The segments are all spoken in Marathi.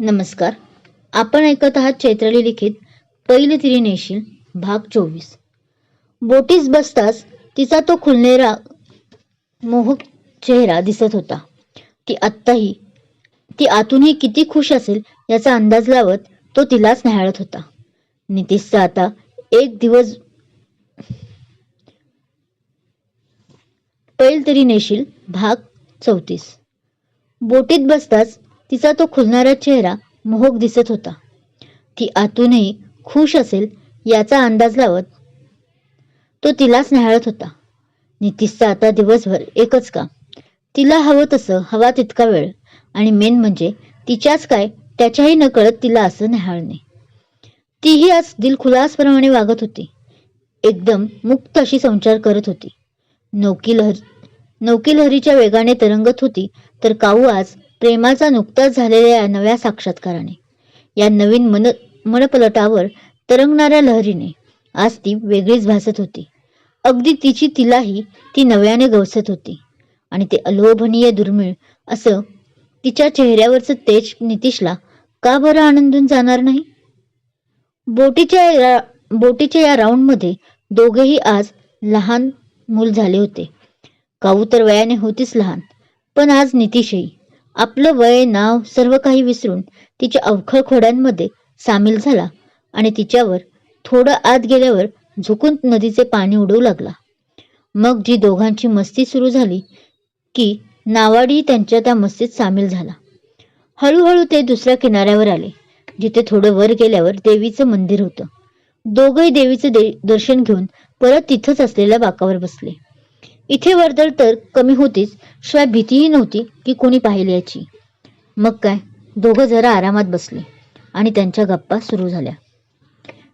नमस्कार. आपण ऐकत आहात चैत्राली लिखित पहिले तिरी नेशील भाग चोवीस. बोटीस बसताच तिचा तो खुलनेरा मोहक चेहरा दिसत होता. ती आत्ताही ती आतूनही किती खुश असेल याचा अंदाज लावत तो तिलाच न्याहाळत होता. नितीशचा आता एक दिवस पैल तरी नेशील भाग चौतीस. बोटीत बसताच तिचा तो खुलणारा चेहरा मोहक दिसत होता. ती आतूनही खुश असेल याचा अंदाज लावत तो तिलाच न्याहाळत होता. नितीशचा आता दिवसभर एकच काम. तिला हवं तसं हवा तितका वेळ आणि मेन म्हणजे तिच्याच काय त्याच्याही नकळत तिला असं न्याहाळणे. तीही आज दिलखुलासप्रमाणे वागत होती. एकदम मुक्त अशी संचार करत होती. नौकी लहरी नौकी लहरीच्या वेगाने तरंगत होती तर काऊ आज प्रेमाचा नुकताच झालेल्या या नव्या साक्षात्काराने या नवीन मन मनपलटावर तरंगणाऱ्या लहरीने आज ती वेगळीच भासत होती. अगदी तिची तिलाही ती नव्याने गवसत होती आणि ते अलोभनीय दुर्मिळ असं तिच्या चेहऱ्यावरचं तेज नितीशला का बरं आनंदून जाणार नाही? बोटीच्या या बोटीच्या या राऊंडमध्ये दोघेही आज लहान मूल झाले होते. काऊ तर वयाने होतीच लहान पण आज नितीशही आपलं वय नाव सर्व काही विसरून तिच्या अवखळ खोड्यांमध्ये सामील झाला आणि तिच्यावर थोडं आत गेल्यावर झुकून नदीचे पाणी उडवू लागला. मग जी दोघांची मस्ती सुरू झाली की नावाडी त्यांच्या त्या मस्तीत सामील झाला. हळूहळू ते दुसऱ्या किनाऱ्यावर आले जिथे थोडं वर गेल्यावर देवीचं मंदिर होतं. दोघंही देवीचं दे दर्शन घेऊन परत तिथंच असलेल्या बाकावर बसले. इथे वर्दळ तर कमी होतीच शिवाय भीतीही नव्हती की कोणी पाहिली याची. मग काय? दोघं जरा आरामात बसले आणि त्यांच्या गप्पा सुरू झाल्या.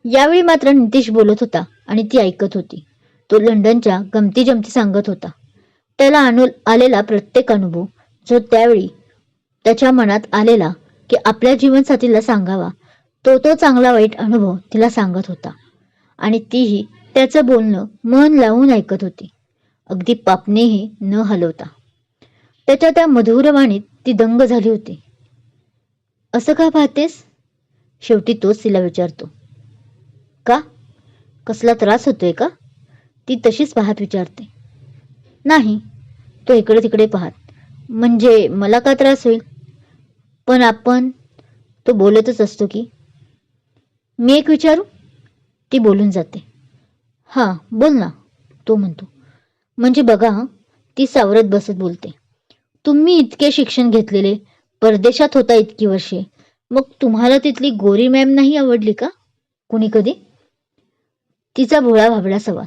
यावेळी मात्र नितीश बोलत होता आणि ती ऐकत होती. तो लंडनच्या गमती जमती सांगत होता. त्याला अनु आलेला प्रत्येक अनुभव जो त्यावेळी त्याच्या मनात आलेला की आपल्या जीवनसाथीला सांगावा तो तो चांगला वाईट अनुभव तिला सांगत होता. आणि तीही त्याचं बोलणं मन लावून ऐकत होती. अगदी पापणेही न हलवता. त्याच्या त्या मधुरवाणीत ती दंग झाली होती. असं का पाहतेस? शेवटी तोच तिला विचारतो. का? कसला त्रास होतोय का? ती तशीच पाहत विचारते. नाही तो इकडे तिकडे पाहत. म्हणजे मला का त्रास होईल? पण आपण तो बोलतच असतो की मी एक विचारू? ती बोलून जाते. हां बोल ना तो म्हणतो. म्हणजे बघा ती सावरत बसत बोलते. तुम्ही इतके शिक्षण घेतलेले परदेशात होता इतकी वर्षे मग तुम्हाला तिथली गोरी मॅम नाही आवडली का? कुणी कधी? तिचा भोळा भाबडा सवाल.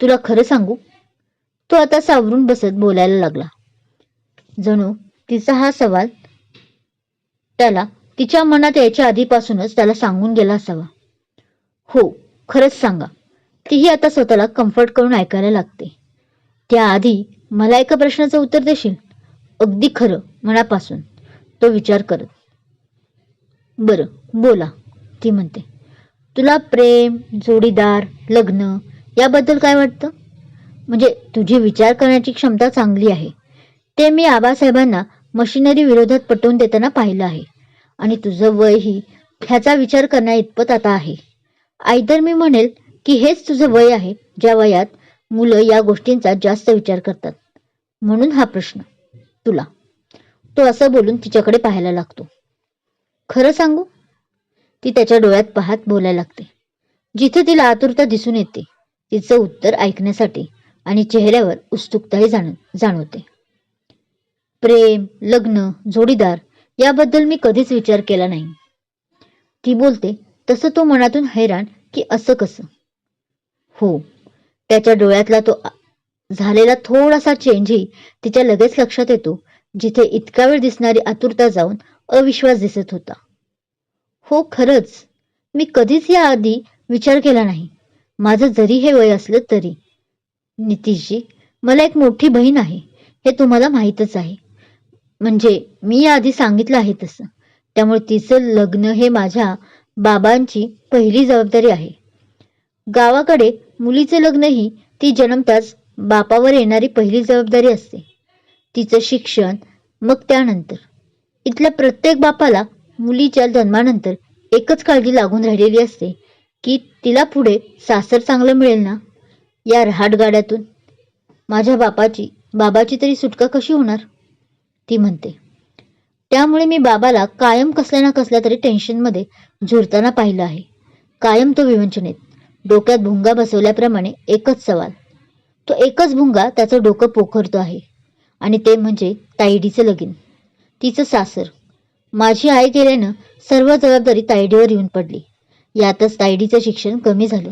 तुला खरं सांगू तो आता सावरून बसत बोलायला लागला. जणू तिचा हा सवाल त्याला तिच्या मनात यायच्या आधीपासूनच त्याला सांगून गेला असावा. हो खरंच सांगा. तीही आता स्वतःला कम्फर्ट करून ऐकायला लागते. त्याआधी मला एका प्रश्नाचं उत्तर देशील? अगदी खरं मनापासून. तो विचार करत. बरं बोला ती म्हणते. तुला प्रेम जोडीदार लग्न याबद्दल काय वाटतं? म्हणजे तुझी विचार करण्याची क्षमता चांगली आहे. ते मी आबासाहेबांना मशिनरी विरोधात पटवून देताना पाहिलं आहे. आणि तुझं वयही ह्याचा विचार करण्या इतपत आता आहे. आयदर मी म्हणेल की हेच तुझं वय आहे ज्या वयात मुलं या गोष्टींचा जास्त विचार करतात. म्हणून हा प्रश्न. तुला. तो असं बोलून तिच्याकडे पाहायला लागतो. खरं सांगू? ती त्याच्या डोळ्यात पाहत बोलायला लागते. जिथे तिला आतुरता दिसून येते तिचं उत्तर ऐकण्यासाठी आणि चेहऱ्यावर उत्सुकताही जाण जाणवते. प्रेम लग्न जोडीदार याबद्दल मी कधीच विचार केला नाही. ती बोलते तसं तो मनातून हैराण की असं कसं? हो. त्याच्या डोळ्यातला तो झालेला थोडासा चेंजही तिच्या लगेच लक्षात येतो. जिथे इतका वेळ दिसणारी आतुरता जाऊन अविश्वास दिसत होता. हो खरंच. मी कधीच याआधी विचार केला नाही. माझं जरी हे वय असलं तरी. नितीशजी मला एक मोठी बहीण आहे. हे तुम्हाला माहीतच आहे. म्हणजे मी याआधी सांगितलं आहे तसं. त्यामुळे तिचं लग्न हे माझ्या बाबांची पहिली जबाबदारी आहे. गावाकडे मुलीचे लग्नही ती जन्मताच बापावर येणारी पहिली जबाबदारी असते. तिचं शिक्षण मग त्यानंतर. इथल्या प्रत्येक बापाला मुलीच्या जन्मानंतर एकच काळजी लागून राहिलेली असते की तिला पुढे सासर चांगलं मिळेल ना? या रहाटगाड्यातून माझ्या बापाची बाबाची तरी सुटका कशी होणार? ती म्हणते. त्यामुळे मी बाबाला कायम कसल्या ना कसल्या तरी टेन्शनमध्ये झुरताना पाहिलं आहे. कायम तो विवंचनेत. डोक्यात भुंगा बसवल्याप्रमाणे एकच सवाल. तो एकच भुंगा त्याचं डोकं पोखरतो आहे. आणि ते म्हणजे तायडीचं लगीन. तिचं सासर. माझी आई गेल्यानं सर्व जबाबदारी तायडीवर येऊन पडली. यातच तायडीचं शिक्षण कमी झालं.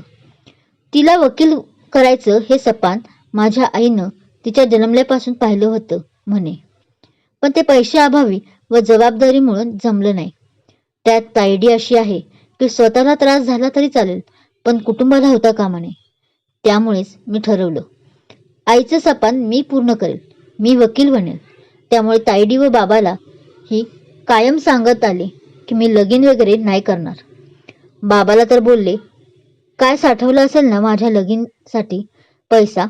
तिला वकील करायचं हे सपान माझ्या आईनं तिच्या जन्मल्यापासून पाहिलं होतं म्हणे. पण ते पैशाअभावी व जबाबदारीमुळं जमलं नाही. त्यात तायडी अशी आहे की स्वतःला त्रास झाला तरी चालेल पण कुटुंबाला होता कामा नये त्यामुळेच मी ठरवलं. आईचं सपान मी पूर्ण करेल. मी वकील बनेल. त्यामुळे ताईडी व बाबाला ही कायम सांगत आले की मी लगीन वगैरे नाही करणार. बाबाला तर बोलले काय साठवलं असेल ना माझ्या लगीनसाठी पैसा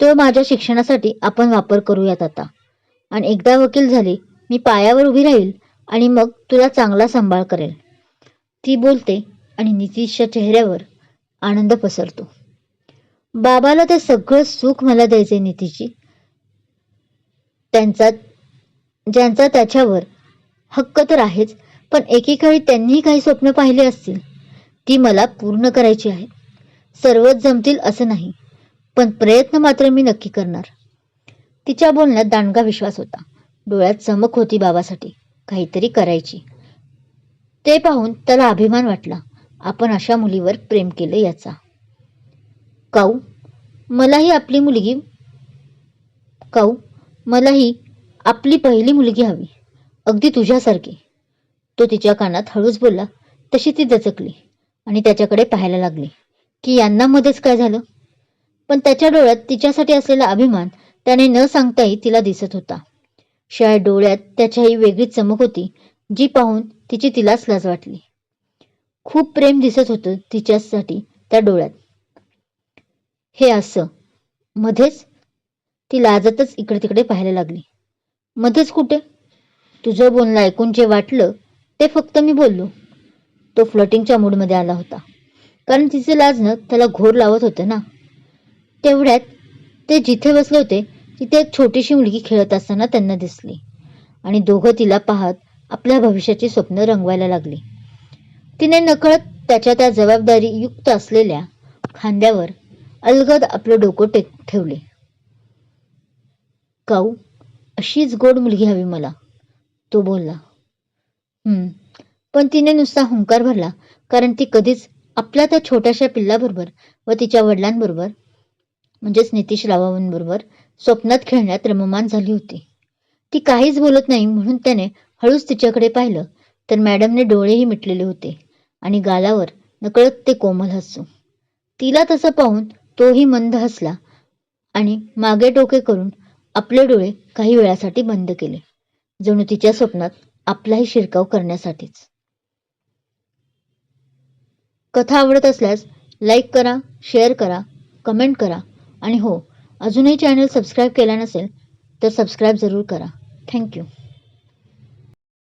तो माझ्या शिक्षणासाठी आपण वापर करूयात आता. आणि एकदा वकील झाले मी पायावर उभी राहील आणि मग तुला चांगला सांभाळ करेल. ती बोलते आणि नितीशच्या चेहऱ्यावर आनंद पसरतो. बाबाला ते सगळं सुख मला द्यायचे नितीची त्यांचा ज्यांचा त्याच्यावर हक्क तर आहेच पण एकेकाळी त्यांनीही काही स्वप्न पाहिले असतील. ती मला पूर्ण करायची आहेत सर्वच जमतील असं नाही पण प्रयत्न मात्र मी नक्की करणार. तिच्या बोलण्यात दांडगा विश्वास होता. डोळ्यात चमक होती बाबासाठी. काहीतरी करायची. ते पाहून त्याला अभिमान वाटला. आपण अशा मुलीवर प्रेम केलं याचा. काऊ मलाही आपली मुलगी काऊ मलाही आपली पहिली मुलगी हवी. अगदी तुझ्यासारखी. तो तिच्या कानात हळूच बोलला. तशी ती दचकली आणि त्याच्याकडे पाहायला लागली की यांना मध्येच काय झालं. पण त्याच्या डोळ्यात तिच्यासाठी असलेला अभिमान त्याने न सांगताही तिला दिसत होता. शिवाय डोळ्यात त्याच्याही वेगळीच चमक होती जी पाहून तिची तिलाच लाज वाटली. खूप प्रेम दिसत होतं तिच्यासाठी त्या डोळ्यात. हे असं. मध्येच ती लाजतच इकडे तिकडे पाहायला लागली. मध्येच कुठे? तुझं बोलणं ऐकून जे वाटलं ते फक्त मी बोललो. तो फ्लटिंगच्या मूडमध्ये आला होता. कारण तिचे लाजणं त्याला घोर लावत होतं ना. तेवढ्यात ते जिथे बसले होते तिथे एक छोटीशी मुलगी खेळत असताना त्यांना दिसली. आणि दोघं तिला पाहत आपल्या भविष्याची स्वप्न रंगवायला लागली. तिने नकळत त्याच्या त्या जबाबदारी युक्त असलेल्या खांद्यावर अलगद आपलं डोकं टेक ठेवले. काऊ अशीच गोड मुलगी हवी मला तो बोलला. हम्म पण तिने नुसता हुंकार भरला कारण ती कधीच आपल्या त्या छोट्याशा पिल्लाबरोबर व तिच्या वडिलांबरोबर म्हणजेच नितीश रावांबरोबर स्वप्नात खेळण्यात रममान झाली होती. ती काहीच बोलत नाही म्हणून त्याने हळूच तिच्याकडे पाहिलं तर मॅडमने डोळेही मिटलेले होते. आणि गालावर नकळत ते कोमल हसू. तिला तसं पाहून तोही मंद हसला आणि मागे डोके करून आपले डोळे काही वेळासाठी बंद केले. जणू तिच्या स्वप्नात आपलाही शिरकाव करण्यासाठीच. कथा आवडत असल्यास लाईक करा शेअर करा कमेंट करा आणि हो अजूनही चॅनल सबस्क्राईब केला नसेल तर सबस्क्राईब जरूर करा. थँक्यू